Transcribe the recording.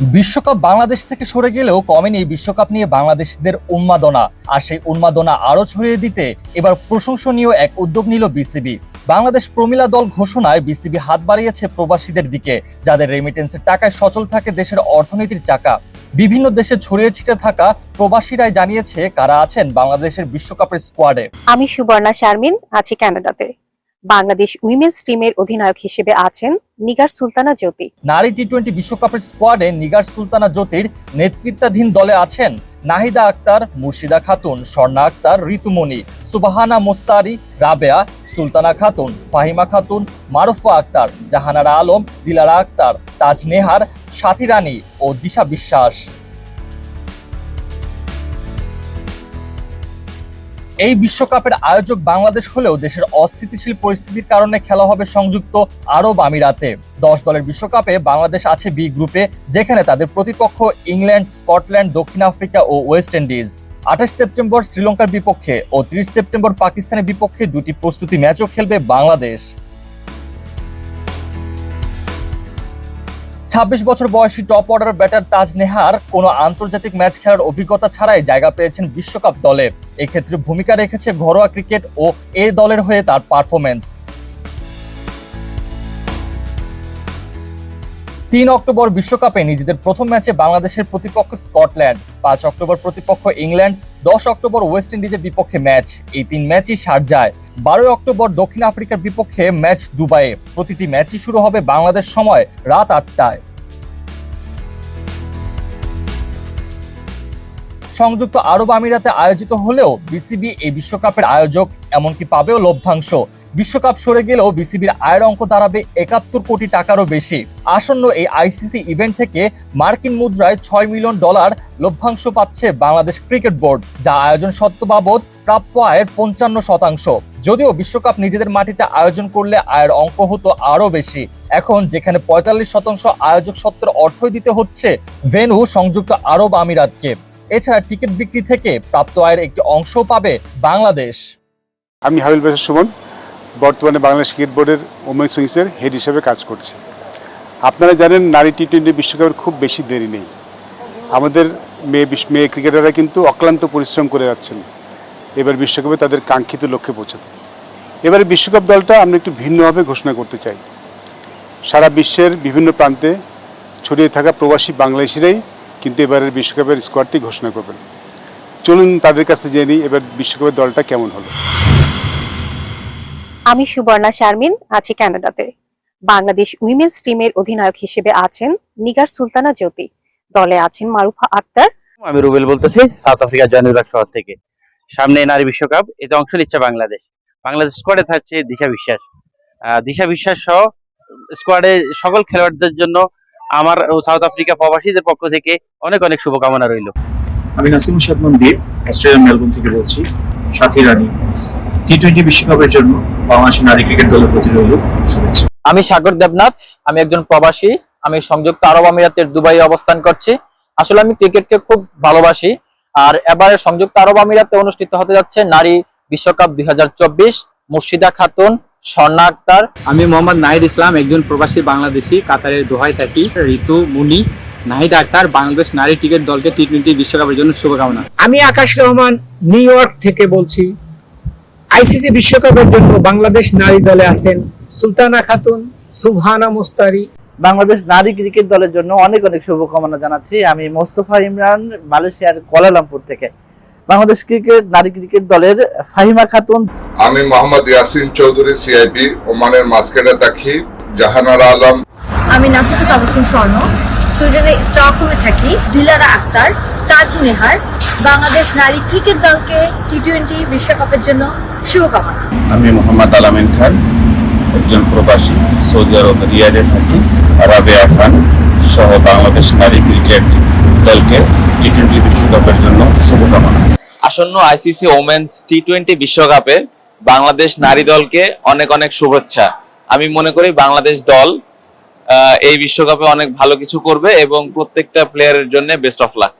বিশ্বকাপ বাংলাদেশ থেকে সরে গেলেও কমেনি বিশ্বকাপ নিয়ে বাংলাদেশিদের উন্মাদনা। আর সেই উন্মাদনা আরও ছড়িয়ে দিতে এবার প্রশংসনীয় এক উদ্যোগ নিল বিসিবি। বাংলাদেশ প্রমিলা দল ঘোষণায় বিসিবি হাত বাড়িয়েছে প্রবাসীদের দিকে, যাদের রেমিটেন্সের টাকায় সচল থাকে দেশের অর্থনীতির চাকা। বিভিন্ন দেশে ছড়িয়ে ছিটে থাকা প্রবাসীরাই জানিয়েছে কারা আছেন বাংলাদেশের বিশ্বকাপের স্কোয়াডে আমি সুবর্ণা শারমিন, আছি কানাডাতে। বাংলাদেশ উইমেন্স টিমের অধিনায়ক হিসেবে আছেন নিগার সুলতানা জ্যোতি। নারী টি টোয়েন্টি বিশ্বকাপের স্কোয়াডে নিগার সুলতানা জ্যোতির নেতৃত্বাধীন দলে আছেন নাহিদা আক্তার, মুর্শিদা খাতুন, স্বর্ণা আক্তার, ঋতুমণি, সুবাহানা মোস্তারি, রাবেয়া, সুলতানা খাতুন, ফাহিমা খাতুন, মারুফা আক্তার, জাহানারা আলম, দিলারা আক্তার, তাজ নেহার, সাথী রানী ও দিশা বিশ্বাস। এই বিশ্বকাপের আয়োজক বাংলাদেশ হলেও দেশের অস্থিতিশীল পরিস্থিতির কারণে খেলা হবে সংযুক্ত আরব আমিরাতে। দশ দলের বিশ্বকাপে বাংলাদেশ আছে বি গ্রুপে, যেখানে তাদের প্রতিপক্ষ ইংল্যান্ড, স্কটল্যান্ড, দক্ষিণ আফ্রিকা ও ওয়েস্ট ইন্ডিজ। আঠাশ সেপ্টেম্বর শ্রীলঙ্কার বিপক্ষে ও ত্রিশ সেপ্টেম্বর পাকিস্তানের বিপক্ষে দুটি প্রস্তুতি ম্যাচও খেলবে বাংলাদেশ। ছাব্বিশ বছর বয়সী টপ অর্ডার ব্যাটার তাজ নেহার কোনো আন্তর্জাতিক ম্যাচ খেলার অভিজ্ঞতা ছাড়াই জায়গা পেয়েছেন বিশ্বকাপ দলে। এক্ষেত্রে ভূমিকা রেখেছে ঘরোয়া ক্রিকেট ও এ দলের হয়ে তার পারফরমেন্স তিন অক্টোবর বিশ্বকাপে নিজেদের প্রথম ম্যাচে বাংলাদেশের প্রতিপক্ষ স্কটল্যান্ড, পাঁচ অক্টোবর প্রতিপক্ষ ইংল্যান্ড, দশ অক্টোবর ওয়েস্ট ইন্ডিজের বিপক্ষে ম্যাচ, এই তিন ম্যাচই সারজায় বারোই অক্টোবর দক্ষিণ আফ্রিকার বিপক্ষে ম্যাচ দুবাইয়ে, প্রতিটি ম্যাচই শুরু হবে বাংলাদেশ সময় রাত আটটায়। সংযুক্ত আরব আমিরাতে আয়োজিত হলেও বিসিবি এই বিশ্বকাপের আয়োজক এমনকি পাবেও লভ্যাংশ। বিশ্বকাপ সরে গেলেও বিসিবির আয়ের অঙ্ক দাঁড়াবে একাত্তর কোটি টাকারও বেশি। আসন্ন এই আইসিসি ইভেন্ট থেকে মার্কিন মুদ্রায় ছয় মিলিয়ন ডলার লভ্যাংশ পাচ্ছে বাংলাদেশ ক্রিকেট বোর্ড, যা আয়োজন সত্ত্ব বাবদ প্রাপ্য আয়ের পঞ্চান্ন শতাংশ। যদিও বিশ্বকাপ নিজেদের মাটিতে আয়োজন করলে আয়ের অঙ্ক হতো আরও বেশি। এখন যেখানে পঁয়তাল্লিশ শতাংশ আয়োজক সত্ত্বের অর্থই দিতে হচ্ছে, ভেনু সংযুক্ত আরব আমিরাতকে। এছাড়া টিকিট বিক্রি থেকে প্রাপ্ত আয়ের একটি অংশ পাবে বাংলাদেশ। আমি হাবিল বাসার সুমন, বর্তমানে বাংলাদেশ ক্রিকেট বোর্ডের ওমেন্স উইংসের হেড হিসেবে কাজ করছি। আপনারা জানেন নারী টি টোয়েন্টি বিশ্বকাপের খুব বেশি দেরি নেই। আমাদের মেয়ে বিশ- মেয়ে ক্রিকেটাররা কিন্তু অক্লান্ত পরিশ্রম করে যাচ্ছেন। এবার বিশ্বকাপে তাদের কাঙ্ক্ষিত লক্ষ্যে পৌঁছাতে। এবারে বিশ্বকাপ দলটা আমরা একটু ভিন্নভাবে ঘোষণা করতে চাই। সারা বিশ্বের বিভিন্ন প্রান্তে ছড়িয়ে থাকা প্রবাসী বাংলাদেশিরাই কিন্তু এবারের বিশ্বকাপের স্কোয়াডটি ঘোষণা করবেন। চলুন তাদের কাছে জেনে এবার বিশ্বকাপের দলটা কেমন হলো। আমি সুবর্ণা শারমিন আছি কানাডাতে। বাংলাদেশ উইমেন্স টিমের অধিনায়ক হিসেবে আছেন নিগার সুলতানা জ্যোতি। দলে আছেন মারুফা আক্তার। আমি রুবেল বলতেছি সাউথ আফ্রিকা জয়নুরবাগ শহর থেকে। সামনে নারী বিশ্বকাপ এতে অংশ নিচ্ছে বাংলাদেশ। বাংলাদেশ স্কোয়াডে থাকছে দিশা বিশ্বাস। আহ, দিশা বিশ্বাস সহ স্কোয়াডে সকল খেলোয়াড়দের জন্য আমার সাউথ আফ্রিকা প্রবাসীদের পক্ষ থেকে অনেক অনেক শুভকামনা রইল। আমি নাসিম শাদ মন্দির অস্ট্রেলিয়ার মেলবোর্ন থেকে বলছি। সাথী রানী টি টোয়েন্টি বিশ্বকাপের জন্য বাংলাদেশের নারী ক্রিকেট দলের প্রতি রইল শুভেচ্ছা। আমি সাগর দেবনাথ আমি একজন প্রবাসী আমি সংযুক্ত আরব আমিরাতের দুবাই অবস্থান করছি। আসলে আমি ক্রিকেটকে খুব ভালোবাসি আর এবারে সংযুক্ত আরব আমিরাতে অনুষ্ঠিত হতে যাচ্ছে নারী বিশ্বকাপ দুই হাজার চব্বিশ মুর্শিদা খাতুন স্বর্ণা আক্তার। আমি মোহাম্মদ নাহিদ ইসলাম একজন প্রবাসী বাংলাদেশি কাতারের দোহায় থাকি। ঋতু মুনি নাহিদ আক্তার বাংলাদেশ নারী ক্রিকেট দলকে টি টোয়েন্টি বিশ্বকাপের জন্য শুভকামনা। আমি আকাশ রহমান নিউ ইয়র্ক থেকে বলছি। আইসিসি বিশ্বকাপের জন্য বাংলাদেশ নারী দলে আছেন সুলতানা খাতুন সুবহানা মুস্তারি। বাংলাদেশ নারী ক্রিকেট দলের জন্য অনেক অনেক শুভকামনা জানাচ্ছি। আমি মোস্তফা ইমরান মালয়েশিয়ার কুয়ালালামপুর থেকে। বাংলাদেশ ক্রিকেট নারী ক্রিকেট দলের ফাহিমা খাতুন। আমি মোহাম্মদ ইয়াসিন চৌধুরী সিআইপি ওমানের মাস্কেটে থাকি জাহানারা আলম। আমি নাফিসা তাবাসুম স্বর্ণ সুইডেনের স্টকহোমে থাকি দিলারা আক্তার তাজ নেহার। বাংলাদেশ নারী ক্রিকেট দলকে টি টোয়েন্টি বিশ্বকাপের জন্য শুভকামনা। আমি মোহাম্মদ আলামিন খান একজন প্রবাসী সৌদি আরব রিয়াদে থাকি রাবেয়া খান সহ বাংলাদেশ নারী ক্রিকেট দলকে টি টোয়েন্টি বিশ্বকাপের জন্য শুভকামনা। আসন্ন আইসিসি ওমেন্স টি টোয়েন্টি বিশ্বকাপে বাংলাদেশ নারী দলকে অনেক অনেক শুভেচ্ছা। আমি মনে করি বাংলাদেশ দল এই বিশ্বকাপে অনেক ভালো কিছু করবে এবং প্রত্যেকটা প্লেয়ারের জন্য বেস্ট অফ লাক